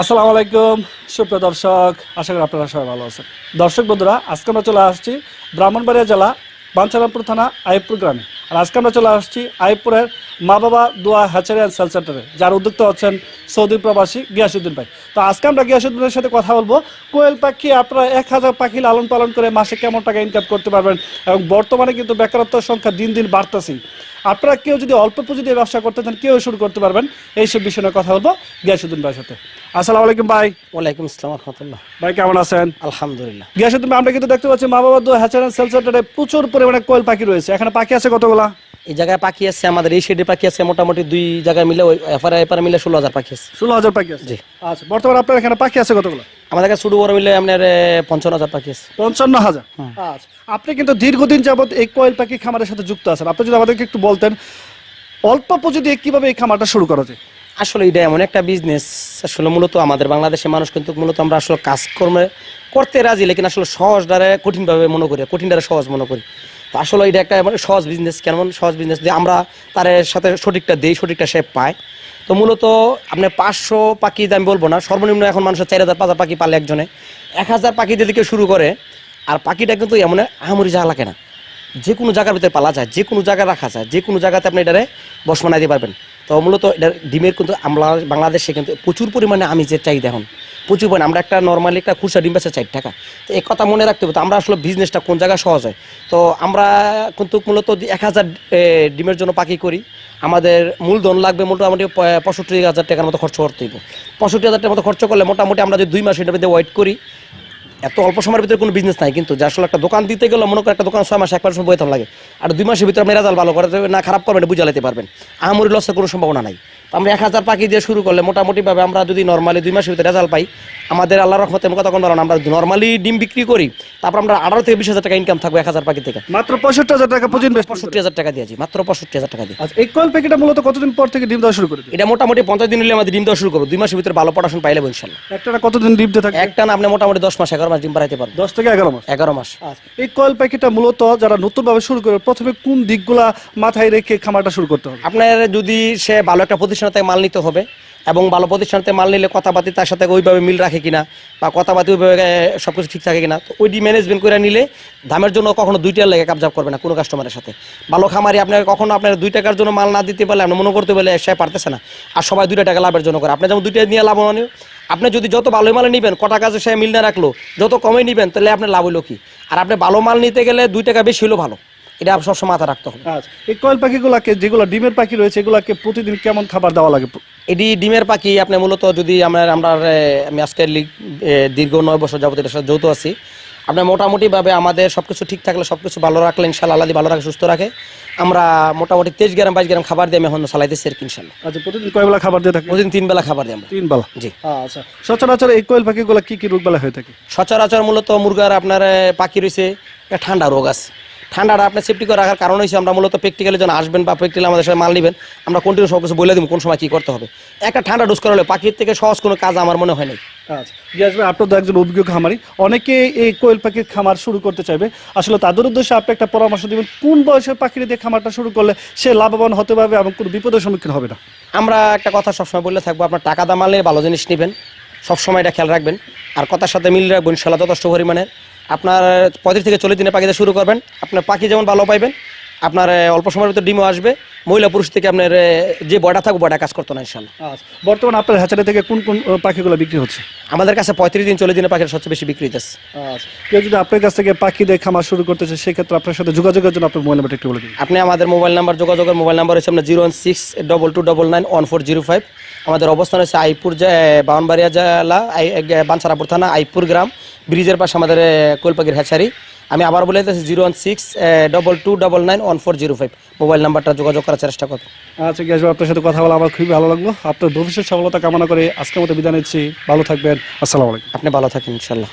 আসসালামু আলাইকুম, সুপ্রিয় দর্শক, আশা করি আপনারা সবাই ভালো আছেন। দর্শক বন্ধুরা, আজকে আমরা চলে আসছি ব্রাহ্মণবাড়িয়া জেলা বাঞ্ছারামপুর থানা আইপুর গ্রামে। আর আজকে আমরা চলে আসছি আইবপুরের মা বাবা দোয়া হ্যাচারি অ্যান্ড সেল সেন্টারে যার উদ্যোক্তা হচ্ছেন সৌদি প্রবাসী গিয়াসুদ্দিন ভাই। তো আজকে আমরা গিয়াসুদ্দিনের সাথে কথা বলব। কোয়েল পাখি আপনারা এক হাজার পাখি লালন পালন করে মাসে কেমন টাকা ইনকাম করতে পারবেন এবং বর্তমানে কিন্তু বেকারত্বের সংখ্যা দিন দিন বাড়তেছেই আপনারা কেউ যদি অল্প পুঁজি দিয়ে ব্যবসা করতে চান কেউ শুরু করতে পারবেন। এইসব বিষয় নিয়ে কথা বলব গিয়াসুদ্দিন ভাইয়ের সাথে। আসসালামু আলাইকুম ভাই। ওয়ালাইকুম আসসালাম রহমতুল্লাহ। ভাই কেমন আছেন? আলহামদুলিল্লাহ। গিয়াসুদ্দিন ভাই আমরা কিন্তু দেখতে পাচ্ছি মা বাবা দু হ্যাচার সেল সেন্টারে প্রচুর পরিমাণে কোয়েল পাখি রয়েছে। এখানে পাখি আছে কতগুলা? এই জায়গায় পাখি আছে আমাদের এই সাইডে পাখি আছে মোটামুটি দুই জায়গায় মিলে ওই এফারে এপারে মিলে ষোলো হাজার পাখি আছে। ষোলো হাজার পাখি আছে? জি। আচ্ছা বর্তমানে আপনার এখানে পাখি আছে কতগুলো? আমাদের কাছে শুরু বড় মিলে আপনার পঞ্চান্ন হাজার পাখি আছে। পঞ্চান্ন হাজার? আচ্ছা আপনি কিন্তু দীর্ঘদিন যাবত এই কোয়েল পাখি খামারের সাথে যুক্ত আছেন। আপনি যদি আমাদেরকে একটু বলতেন অল্প পুঁজি কীভাবে এই খামারটা শুরু করা যায়? আসলে এটা এমন একটা বিজনেস আসলে মূলত আমাদের বাংলাদেশের মানুষ কিন্তু মূলত আমরা আসলে কাজকর্মে করতে রাজি লেকিন আসলে সহজ দ্বারা কঠিনভাবে মনে করি কঠিন দ্বারা সহজ মনে করি। আসলে এটা একটা মানে সহজ বিজনেস কেমন সহজ বিজনেস যে আমরা তার সাথে সঠিকটা দেই, সঠিকটা সে পায়। তো মূলত আপনার পাঁচশো পাখি আমি বলব না, সর্বনিম্ন এখন মানুষের চার হাজার, পাঁচ হাজার পাখি পালে একজনে। এক হাজার পাখি দিয়ে কেউ শুরু করে, আর পাখিটা কিন্তু এমন আহামরি যা লাগে না। যে কোনো জায়গার ভিতরে পালা যায়, যে কোনো জায়গায় রাখা যায়, যে কোনো জায়গাতে আপনি এটারে বস দিতে পারবেন। তো মূলত এটার ডিমের কিন্তু আমরা বাংলাদেশে কিন্তু প্রচুর পরিমাণে আমি যে চাহিদা এখন প্রচুর পরিমাণে আমরা একটা নর্মালি একটা খুচরা ডিম বেচা চার টাকা। তো এই কথা মনে রাখতে হবে, তো আমরা আসলে বিজনেসটা কোন জায়গায় সহজ হয়? তো আমরা কিন্তু মূলত এক হাজার ডিমের জন্য পাখি করি। আমাদের মূলধন লাগবে মোটামুটি পঁয়ষট্টি হাজার টাকার মতো খরচ করতে হইব। পঁয়ষট্টি হাজার টাকার মতো খরচ করলে মোটামুটি আমরা যদি দুই মাস এটার মধ্যে ওয়েট করি, এত অল্প সময়ের ভিতরে কোনো বিজনেস নাই। কিন্তু যে আসলে একটা দোকান দিতে গেলে মনে করেন একটা দোকান ছয় মাস এক মাস বেতন লাগে। আর দুই মাসের ভিতরে আপনি রেজাল্ট ভালো করে না, খারাপ করবেন বুঝে লাইতে পারবেন। আহামরি লসের কোনো সম্ভাবনা নাই। আমরা এক হাজার পাখি দিয়ে শুরু করলে মোটামুটিভাবে আমরা যদি নর্মালি দুই মাসের ভিতরে রেজাল্ট পাই আমাদের আল্লাহ রহমতের কথা কোনো আমরা নর্মালি ডিম বিক্রি করি তারপর আমরা আঠারো থেকে বিশ হাজার টাকা ইনকাম থাকবে এক হাজার পাখি থেকে। মাত্র পঁয়ষট্টি হাজার টাকা ইনভেস্ট পঁয়ষট্টি হাজার টাকা দিয়েছি মাত্র পঁয়ষট্টি হাজার টাকা দিয়ে। আচ্ছা এই কোয়েল পাখিটা মূলত কতদিন পর থেকে ডিম দেওয়া শুরু করে দিই এটা মোটামুটি পঞ্চাশ দিন হলে আমাদের ডিম দেওয়া শুরু করব দুই মাসের ভিতরে ভালো পড়াশোনা পাইলে ইনশাল্লাহ একটা কতদিন ডিম দিয়ে থাকে একটা আপনি মোটামুটি দশ মাস এগারো মাস ডিম বাড়াইতে পারবেন। দশ থেকে এগারো মাস? এগারো মাস। আচ্ছা এই কোয়েল পাখিটা মূলত যারা নতুনভাবে শুরু করে প্রথমে কোন দিকগুলা মাথায় রেখে খামারটা শুরু করতে হবে? আপনার যদি সে ভালো একটা প্রতিষ্ঠান থেকে মাল নিতে হবে এবং ভালো প্রতিষ্ঠান থেকে মাল নিলে কথাবার্তি তার সাথে ওইভাবে মিল রাখে কিনা বা কথাবার্তি ওইভাবে সব কিছু ঠিক থাকে কিনা। তো ওইটি ম্যানেজমেন্ট করে নিলে দামের জন্য কখনো দুইটার লেগে কাবজাব করবে না কোনো কাস্টমারের সাথে। ভালো খামারি আপনার কখনো আপনার দুই টাকার জন্য মাল না দিতে পারলে আপনি মনে করতে পারলে সে পারতেছে না। আর সবাই দুইটা টাকা লাভের জন্য করে। আপনি যেমন দুইটা নিয়ে লাভ মানে আপনি যদি যত ভালো মাল নিবেন, কটা কাজে সে মিল না রাখল, যত কমে নিবেন, তাহলে আপনার লাভ হইল কি? আর আপনি ভালো মাল নিতে গেলে দুই টাকা বেশি হলো ভালো। এটা সবসময় মাথা রাখতে হবে। আচ্ছা এই কোয়েল পাখিগুলাকে যেগুলো ডিমের পাখি রয়েছে এগুলাকে প্রতিদিন কেমন খাবার দেওয়া লাগে? এটি ডিমের পাখি আপনি মূলত যদি আমরা আমরা আমি আজকে দীর্ঘ নয় বছর যাবত এটার সাথে যৌথ আছি। আপনার মোটামুটিভাবে আমাদের সব কিছু ঠিক থাকলে সব কিছু ভালো রাখলে ইনশাল্লাহ আল্লাহ ভালো রাখে সুস্থ রাখে। আমরা মোটামুটি তেইশ গ্রাম বাইশ গ্রাম খাবার দিয়ে আমি এখন চালাইতেছি আর কি ইনশাল্লাহ। আচ্ছা প্রতিদিন কয় বেলা খাবার দিয়ে থাকে প্রতিদিন তিন বেলা খাবার দিই আমরা। তিন বেলা? জি। আচ্ছা সচরাচর এই কোয়েল পাখিগুলো কি কি রোগ বেলা হয়ে থাকে? সচরাচর মূলত মুরগার আপনার পাখি রয়েছে ঠান্ডা রোগ আছে। ঠান্ডাটা আপনার সেফটি করে রাখার কারণ হয়েছে আমরা মূলত প্র্যাকটিক্যালি যখন আসবেন বা প্র্যাকটিক্যালি আমাদের সাথে মাল নেবেন আমরা কন্টিনিউ সব কিছু বলে দিব কোন সময় কী করতে হবে। একটা ঠান্ডা ডোজ করা হলে পাখির থেকে সহজ কোনো কাজ আমার মনে হয় নাই। আচ্ছা আপনার তো একজন অভিজ্ঞ খামারি। অনেকে এই কোয়েল পাখির খামার শুরু করতে চাইবে। আসলে তাদের উদ্দেশ্যে আপনি একটা পরামর্শ দিবেন কোন বয়সের পাখির দিয়ে খামারটা শুরু করলে সে লাভবান হতে পারবে এবং কোনো বিপদের সম্মুখীন হবে না? আমরা একটা কথা সবসময় বলে থাকব আপনার টাকা দামালে ভালো জিনিস নেবেন। সবসময় এটা খেয়াল রাখবেন। আর কথার সাথে মিল রাখবেন ইনশাল্লাহ যথেষ্ট পরিমাণে। আপনার পঁয়ত্রিশ থেকে চল্লিশ দিনে পাখিতে শুরু করবেন। আপনার পাখি যেমন ভালো পাইবেন আপনার অল্প সময়ের ভিতরে ডিমও আসবে। মহিলা পুরুষ থেকে আপনার যে বয়টা থাকবে বয়টা কাজ করতো না ইনশাল্লাহ। আচ্ছা বর্তমানে আপনার হ্যাচারি থেকে কোন কোন পাখিগুলো বিক্রি হচ্ছে? আমাদের কাছে পঁয়ত্রিশ দিন চল্লিশ দিনে পাখির সবচেয়ে বেশি বিক্রি আচ্ছা কেউ যদি আপনার কাছ থেকে পাখি দিয়ে খামার শুরু করতে চায় সেক্ষেত্রে আপনার সাথে যোগাযোগের জন্য আপনার মোবাইল নাম্বারটা একটু বলে দিন। আপনি আমাদের মোবাইল নাম্বার যোগাযোগের মোবাইল নাম্বার হচ্ছে আপনার zero one six double two double nine one four zero five. আমাদের অবস্থান হচ্ছে আইপুর বাউনবাড়িয়া জেলা আই- এ- থানা আইপুর গ্রাম ব্রিজের পাশে আমাদের কোলপাখির হ্যাচারি আমি আবার বলে দিতেছি zero one six double two double nine one four zero five mobile নাম্বারটা যোগাযোগ করার চেষ্টা করবেন আচ্ছা গিয়ে আপনার সাথে কথা বলে আমার খুবই ভালো লাগল। আপনার ভবিষ্যৎ সফলতা কামনা করে আজকের মতো বিদায় নিচ্ছি। ভালো থাকবেন। আসসালামু আলাইকুম। আপনি ভালো থাকেন ইনশাল্লাহ।